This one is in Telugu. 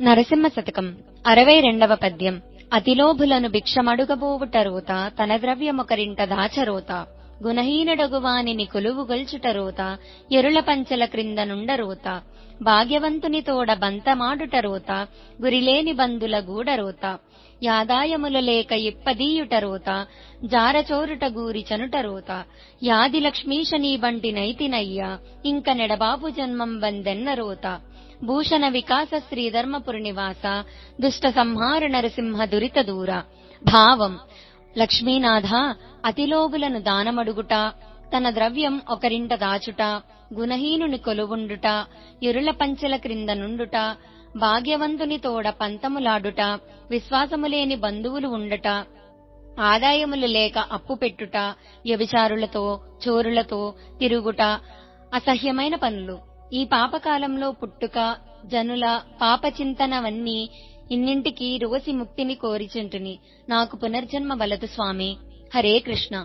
నరసింహ శతకం అరవై రెండవ పద్యం. అతిలోభులను భిక్షమడుగబోవుట రోత తన ద్రవ్యమొకరింట దాచరోత. గుణహీనడగువానిని కొలువు గొల్చుట రోత ఎరుల పంచెల క్రింద నుండరోత. భాగ్యవంతుని తోడ బంతమాడుట రోత గురిలేని బంధుల గూడరోత. యాదాయములు లేక ఇప్పదీయుట రోత జారచోరుట గూరి చనుట రోత యాది లక్ష్మీశనీ బంటి నైతినయ్య ఇంక నెడబాబు జన్మం బందెన్న భూషణ వికాస శ్రీ ధర్మపురి నివాస దుష్ట సంహార నరసింహ దురిత దూర. భావం. లక్ష్మీనాథ అతిలోగులను దానమడుగుట తన ద్రవ్యం ఒకరింట దాచుట గుణహీనుని కొలువుండుట ఎరుల పంచెల క్రింద నుండుట భాగ్యవంతుని తోడ పంతములాడుట విశ్వాసములేని బంధువులు ఉండట ఆదాయములు లేక అప్పు పెట్టుట వ్యభిచారులతో చోరులతో తిరుగుట అసహ్యమైన పనులు. ఈ పాపకాలంలో పుట్టుక జనుల పాపచింతనవన్నీ ఇన్నింటికి రోసి ముక్తిని కోరిచుంటుని. నాకు పునర్జన్మ వలదు స్వామి. హరే కృష్ణ.